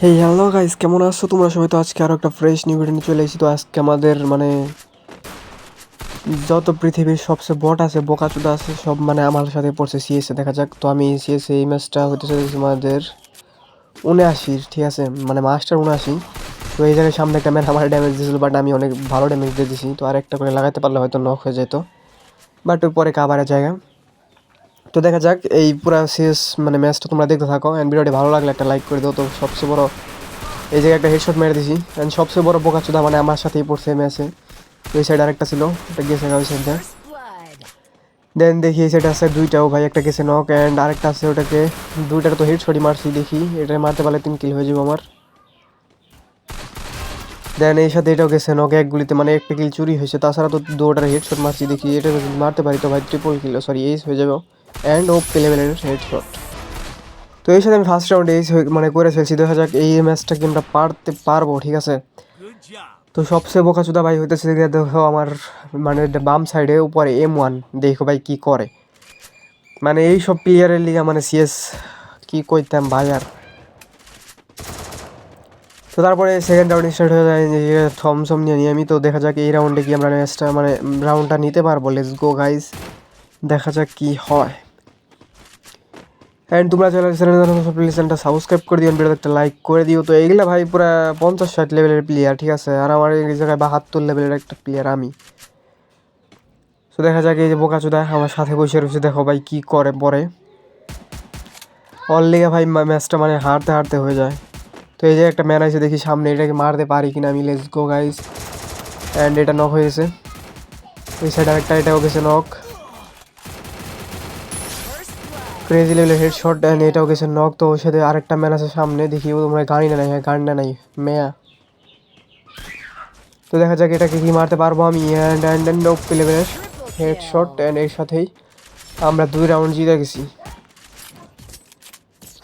Hey hello guys কেমন আছো? তোমরা সবাই তো আজকে আরও একটা ফ্রেশ নিউ ভিডিও নিয়ে চলে এসেছি। তো আজকে আমাদের মানে যত পৃথিবীর সবচেয়ে বট আছে, বোকাচুদা আছে, সব মানে আমার সাথে পড়ছে সিএসএ দেখা যাক। তো আমি সিএসএ এই ম্যাচটা হতে চলেছি আমাদের উনআশির ঠিক আছে? মানে মাস্টার উনআশি। তো এই জায়গায় সামনে একটা ম্যান আমার ড্যামেজ দিয়েছিল বাট আমি অনেক ভালো ড্যামেজ দিয়ে দিয়েছি তো আর একটা করে লাগাতে পারলে হয়তো নক হয়ে যেত। বাট পরে কাবারের জায়গা। তো দেখা যাক, এই পুরো শেষ মানে ম্যাচটা তোমরা দেখতে থাকো। অ্যান্ড ভিডিওটি ভালো লাগলে একটা লাইক করে দাও। তো সবচেয়ে বড়, এই জায়গায় একটা হেডশট মেরে দিছি। অ্যান্ড সবচেয়ে বড় বোকাচোদা মানে আমার সাথেই পড়ছে ম্যাচে। ওই সাইড আরেকটা ছিল ওটা গেছে ওই সাইডটা দেন দেখি এই সাইড আছে দুইটাও ভাই একটা গেছে নক অ্যান্ড আরেকটা আছে ওটাকে দুইটাকে তো হেডশটই মারছি দেখি। এটা মারতে পারলে তিন কিল হয়ে যাব আমার। দেন এই সাথে এটাও গেছে নক এক গুলিতে মানে একটা কিল চুরি হয়েছে। তাছাড়া তো দুটার হেডশট মারছি দেখি। এটা মারতে পারি তো ভাই ট্রিপল কিল সরি এইস হয়ে যাবে অ্যান্ড ও লেভেলের হেডশট তো এই সাথে আমি ফার্স্ট রাউন্ড এই মানে করে ফেলছি। দেখা যাক এই ম্যাচটা কি আমরা পারতে পারব, ঠিক আছে? তো সবচেয়ে বোকাচোদা ভাই হইতেছে দেখো আমার মানে বাম সাইডে উপরে এম ওয়ান দেখো ভাই কি করে। মানে এই সব প্লেয়ারের লিগা মানে সিএস কি কইতাম ভাই আর। তো তারপরে সেকেন্ড রাউন্ড স্টার্ট হয়ে যায় থমসম নিয়ে নিয়ে। আমি তো দেখা যাক এই রাউন্ডে কি আমরা ম্যাচটা মানে রাউন্ডটা নিতে পারব। লেটস গো গাইস দেখা যাক কি হয়। অ্যান্ড তোমরা চ্যানেল চ্যানেল চ্যানেলটা সাবস্ক্রাইব করে দিও ভিডিও একটা লাইক করে দিও। তো এইগুলা ভাই পুরা পঞ্চাশ ষাট লেভেলের প্লেয়ার ঠিক আছে? আর আমার এই জায়গায় বাহাত্তর লেভেলের একটা প্লেয়ার আমি। তো দেখা যাক এই যে বোকাচোদা আমার সাথে বসে রয়েছে, দেখো ভাই কী করে পরে। অলরেডি ভাই ম্যাচটা মানে হারতে হারতে হয়ে যায়। তো এই যে একটা ম্যান আছে দেখি সামনে এটাকে মারতে পারি কিনা আমি। লেটস গো গাইস অ্যান্ড এটা নক হয়েছে এই সাইড আরেকটা, এটাও গেছে নক ক্রেজি লেভেলের হেড শট অ্যান্ড এটাও গেছে নক তো ওর সাথে আরেকটা ম্যান আছে সামনে, দেখি ও তোমরা গাড়ি না নাই হ্যাঁ গাড়ি না নাই মেয়া। তো দেখা যাক এটাকে কি মারতে পারব আমি অ্যান্ড অ্যান্ড অ্যান্ড নক লেভেলের হেড শট অ্যান্ড এর সাথেই আমরা দুই রাউন্ড জিতে গেছি।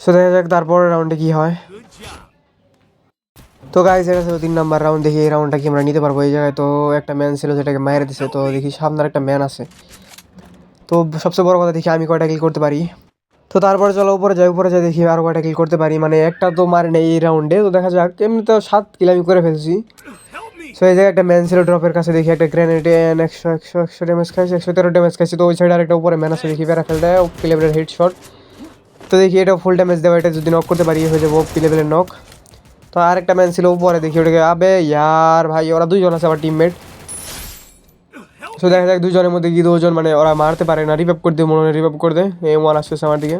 সো দেখা যাক তারপরের রাউন্ডে কি হয়। তো গাইজ এটা ছিল তিন নাম্বার রাউন্ড দেখি এই রাউন্ডটা কি আমরা নিতে পারব। এই জায়গায় তো একটা ম্যান ছিল যেটাকে মায়ের দিছে, তো দেখি সামনের একটা ম্যান আছে। তো সবচেয়ে বড় কথা দেখি আমি কয়টা কিল করতে পারি। তো তারপরে চলো উপরে যাই উপরে যাই দেখি আরও কয়টা কিল করতে পারি। মানে একটা তো মারে নেই এই রাউন্ডে তো দেখা যাক। এমনি তো সাত কিল আমি করে ফেলছি। সো এই জায়গায় একটা ম্যান ছিল ড্রপের কাছে দেখি, একটা গ্রেনেড এন একশো একশো একশো ড্যামেজ খাইছে, একশো তেরো ড্যামেজ খাইছে। তো ওই সাইডে আরেকটা উপরে ম্যান আছে, দেখি প্যারা ফেল দেয় পি লেভেলের হেড শট তো দেখি এটা ফুল ড্যামেজ দেওয়া, এটা যদি নক করতে পারি, হয়ে যাব পি লেভেলের নক তো আরেকটা ম্যান ছিল উপরে দেখি, ওটাকে, আবে, ইয়ার, ভাই, ওরা দুইজন আছে আমার টিমমেট তো দেখা যাক দুজনের মধ্যে কি দুজন মানে ওরা মারতে পারে না রিভাইভ করে দিয়ে মনে হয় রিভাইভ করে দেয় এম ওয়ান আসতেছে আমার দিকে।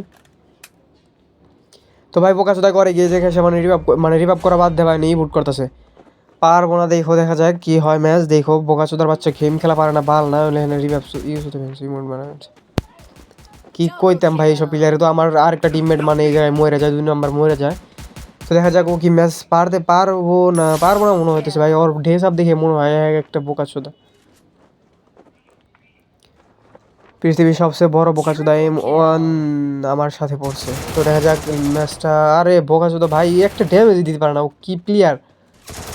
তো ভাই, বোকা চোদা করে গিয়ে দেখে সে মানে রিভাইভ মানে রিভাইভ করা বাদ দেয় ভাই নেই বুট করতেছে। পারব না, দেখো, দেখা যাক কি হয় ম্যাচ দেখো, বোকা চোদার বাচ্চা গেম খেলা পারে না, বাল না হলে এখানে রিভাইভ ইউজ হতে পারছে ইমোট বানাচ্ছে কি কইতাম ভাই এইসব প্লেয়ারে তো, আমার আরেকটা টিমমেট মানে এই জায়গায় মরে যায়, দুই নম্বর মরে যায়। তো দেখা যাক ও কি ম্যাচ পারতে পারব না পারব না মনে হইতেছে ভাই, ওর ড্রেস আপ দেখে মনে হয় এক একটা বোকা চোদা পৃথিবীর সবচেয়ে বড় বোকাচোদা এম ওয়ান আমার সাথে পড়ছে। তো দেখা যাক ম্যাচটা আরে, বোকাচোদা ভাই, একটা ড্যামেজ দিতে পারে না। ও কি প্লেয়ার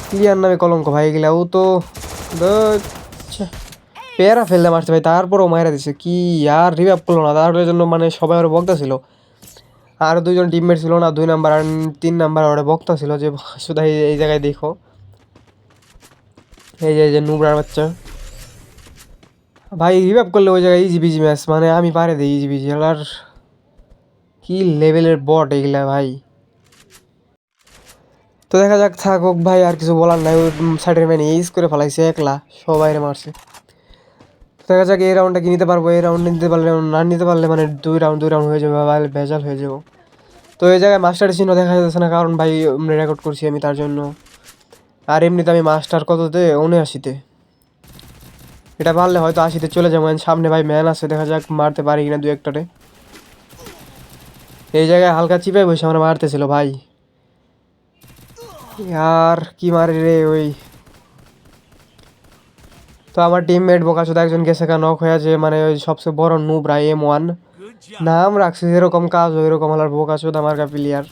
প্লেয়ার নামে কলঙ্ক ভাই, এগুলা ও তো পেয়ারা ফেলতে মারছে ভাই, তারপরও মায়েরা দিছে। কি আর রিভাইভ করল না? তার জন্য মানে সবাই ওরা বক্তা ছিল। আর দুইজন টিমমেট ছিল না, দুই নাম্বার আর তিন নাম্বার ওরা বক্তা ছিল যে শুধু এই জায়গায় দেখো। এই যে নুবরার বাচ্চা। ভাই রিভাইভ করলে ওই জায়গায় ইজি বিজি ম্যাচ মানে আমি পারে দিই ইজি বিজি আর কি লেভেলের বট এগুলা ভাই। তো দেখা যাক থাকুক ভাই, আর কিছু বলার নাই, ওই সাইডের ম্যান ইউজ করে ফেলাইছে, একলা, সবাই মারছে। দেখা যাক, এই রাউন্ডটা কি নিতে পারব, এই রাউন্ড নিতে পারলে না নিতে পারলে মানে দুই রাউন্ড দুই রাউন্ড হয়ে যাবে ভাই ভেজাল হয়ে যাব। তো এই জায়গায় মাস্টার চিহ্ন দেখা যাচ্ছে না, কারণ ভাই রেকর্ড করছি আমি তার জন্য। আর এমনিতে আমি মাস্টার কততে? উনআশিতে। এটা পারলে হয়তো আশিতে চলে যাব। সামনে ভাই ম্যান আছে, দেখা যাক মারতে পারি কিনা দু একটারে। এই জায়গায় হালকা চিপে বসে আমরা মারতেছিল ভাই। আর কি মারে রে ওই। তো আমার টিমমেট বোকাচোদা একজন গেছে কা নক হয়ে আছে মানে ওই সবচেয়ে বড় নুবরা এম ওয়ান নাম রাখছে এরকম কাজ এরকম আমার বোকাচোদা মার্কা প্লেয়ার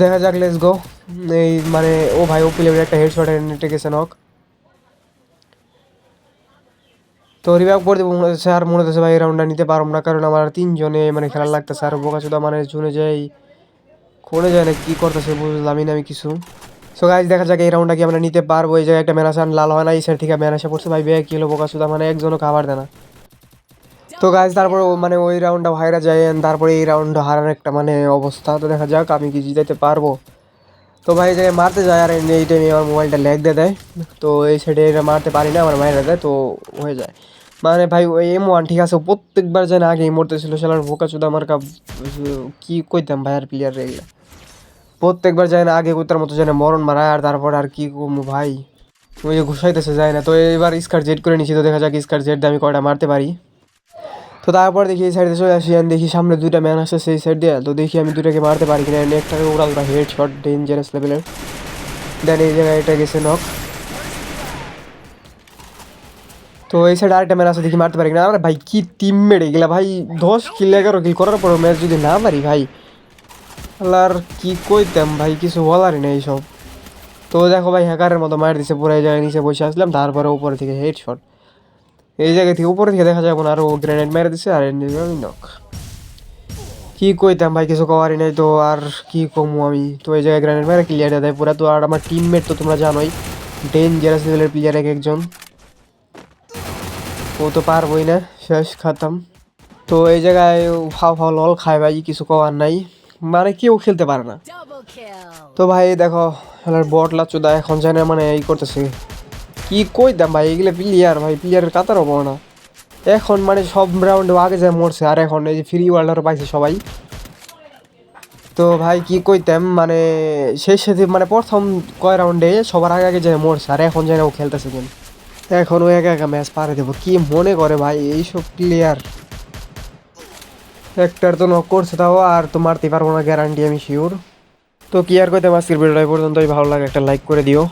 দেখা যাক লেটস গো এই মানে ও ভাই, ও প্লেয়ার একটা হেডশট নেটে গেছে নক তো রিভাইভ করে দেবো মনে হচ্ছে আর মনে হচ্ছে ভাই রাউন্ডটা নিতে পারব না, কারণ আমার তিনজনে মানে খেলার লাগতেছে, আর বোকা চোদা মানে জুনে যাই কোনে যায় না কী করতেছে বুঝলামই না আমি কিছু। সো গাইজ দেখা যাক এই রাউন্ডটা কি আমরা নিতে পারব, এই জায়গায় একটা ম্যান আসে লাল হয় না, এই সাইড থেকে ম্যান আসে পড়ছে, ভাই ব্যাগ কিলো বোকা সুদা মানে একজনও খাবার দেয় না। তো গাইজ তারপর মানে ওই রাউন্ডটা হাইরা যায় তারপরে এই রাউন্ড হারার একটা মানে অবস্থা, তো দেখা যাক আমি কি জিতাইতে পারব। তো ভাই জায়গায় মারতে যায়, আর এই টাইমে আমার মোবাইলটা ল্যাগ দিয়ে দেয়, তো এই সাইডে মারতে পারি না, আমার মায়েরা দেয়, তো হয়ে যায়। মানে ভাই, ওই এম ওয়ান ঠিক আছে প্রত্যেকবার যেন আগে মরতেছিল সেলার বোকা আমার কাপ কি কইতাম ভাই আর প্লেয়ার এগুলা? প্রত্যেকবার যায় না আগে কুত্তার মতো যেন মরণ মারায়, আর তারপর আর কি কমু ভাই? ওই যে ঘুষাইতেছে যায় না। তো এবার স্কার জেড করে নিছি, তো দেখা যাক স্কার জেড দিয়ে আমি কয়টা মারতে পারি। তো তারপর দেখি এই সাইডে চলে আসি আর দেখি সামনে দুইটা ম্যান আসছে সেই সাইড দিয়ে তো দেখি আমি দুটাকে মারতে পারি কিনা একটাকে উড়াল হেড শট ডেঞ্জারাস লেভেলের দেন এই জায়গায় এটা গেছে নক তো এই সাইড আরেকটা ম্যান আছে দেখি মারতে পারি কিনা। আরে ভাই, কি টিম মেরে গেলা ভাই, দশ কিল এগারো কিল করার পর ম্যাচ যদি না মারি ভাই আর কি কইতাম ভাই, কিছু বলারই নেই সব। তো দেখো ভাই হ্যাকারের মতো মার দিছে পুরো এই জায়গায় নিচে বসে আসলাম, তারপরে উপরে থেকে হেড শট এই জায়গা থেকে উপরে থেকে দেখা যাবে না আরও গ্রেনেড মেরে দিছে, আর নক কি কইতাম ভাই, কিছু কওয়ারই নাই তো, আর কি কমু আমি? তো এই জায়গায় গ্রেনেড মেরে ক্লিয়ার দেয় পুরা। তো আর আমার টিমমেট তো তোমরা জানোই ডেঞ্জারাস লেভেলের প্লেয়ার এক একজন ও তো পারবই না শেষ খাতাম। তো এই জায়গায় ফাও ফাও লল খায় ভাই কিছু কওয়ার নাই। মানে কেউ খেলতে পারে না। তো ভাই দেখো খেলার বট লাচুদা এখন জানে মানে এই করতেছে। কি কইতাম ভাই এগুলো প্লেয়ার ভাই প্লেয়ারের কাতারও বড় না। এখন মানে সব রাউন্ডে আগে যায় মরছে আর এখন এই যে ফ্রি ওয়ার্ল্ডার পাইছে সবাই। তো ভাই কি কইতাম মানে শেষ সাথে মানে প্রথম কয় রাউন্ডে সবার আগে আগে যায় মরছে আর এখন যায় না ও খেলতেছে কেন? এখন একা একা ম্যাচ পারে দেবো। কি মনে করে ভাই, এইসব প্লেয়ার একটার তো নক করছে তাও, আর তো মারতে পারব না গ্যারান্টি আমি শিওর তো কি আর কইতে আজকের ভিডিওটা পর্যন্ত ভালো লাগে একটা লাইক করে দিও।